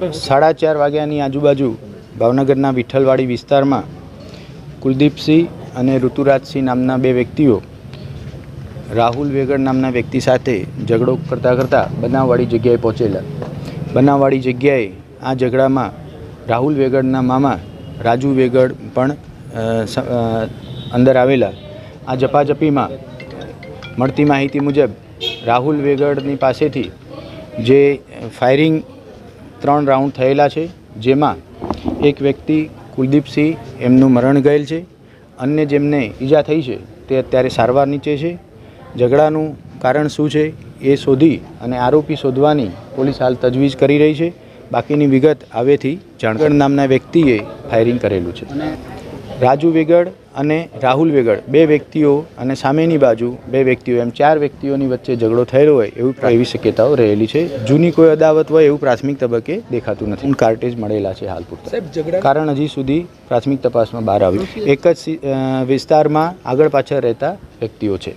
સાડા ચાર વાગ્યાની આજુબાજુ ભાવનગરના વિઠ્ઠલવાડી વિસ્તારમાં કુલદીપસિંહ અને ઋતુરાજસિંહ નામના બે વ્યક્તિઓ રાહુલ વેગડ નામના વ્યક્તિ સાથે ઝઘડો કરતાં કરતાં બનાવવાળી જગ્યાએ પહોંચેલા. બનાવવાળી જગ્યાએ આ ઝઘડામાં રાહુલ વેગડના મામા રાજુ વેગડ પણ અંદર આવેલા. આ જપાજપીમાં મળતી માહિતી મુજબ રાહુલ વેગડની પાસેથી જે ફાયરિંગ ત્રણ રાઉન્ડ થયેલા છે, જેમાં એક વ્યક્તિ કુલદીપસિંહ એમનું મરણ ગયેલ છે, અન્ય જેમને ઈજા થઈ છે, તે અત્યારે સારવાર નીચે છે. ઝઘડાનું કારણ શું છે, એ શોધી અને આરોપી શોધવાની પોલીસ હાલ તજવીજ કરી રહી છે. બાકીની વિગત હવેથી જાણગઢ નામના વ્યક્તિએ ફાયરિંગ કરેલું છે. રાજુ વેગડ અને રાહુલ વેગડ બે વ્યક્તિઓ અને સામેની બાજુ બે વ્યક્તિઓ એમ ચાર વ્યક્તિઓની વચ્ચે ઝઘડો થયેલો હોય એવું એવી શક્યતાઓ રહેલી છે. જૂની કોઈ અદાવત હોય એવું પ્રાથમિક તબક્કે દેખાતું નથી. કાર્ટેજ મળેલા છે હાલ પૂરતા. કારણ હજી સુધી પ્રાથમિક તપાસમાં બહાર આવ્યું. એક જ વિસ્તારમાં આગળ પાછળ રહેતા વ્યક્તિઓ છે.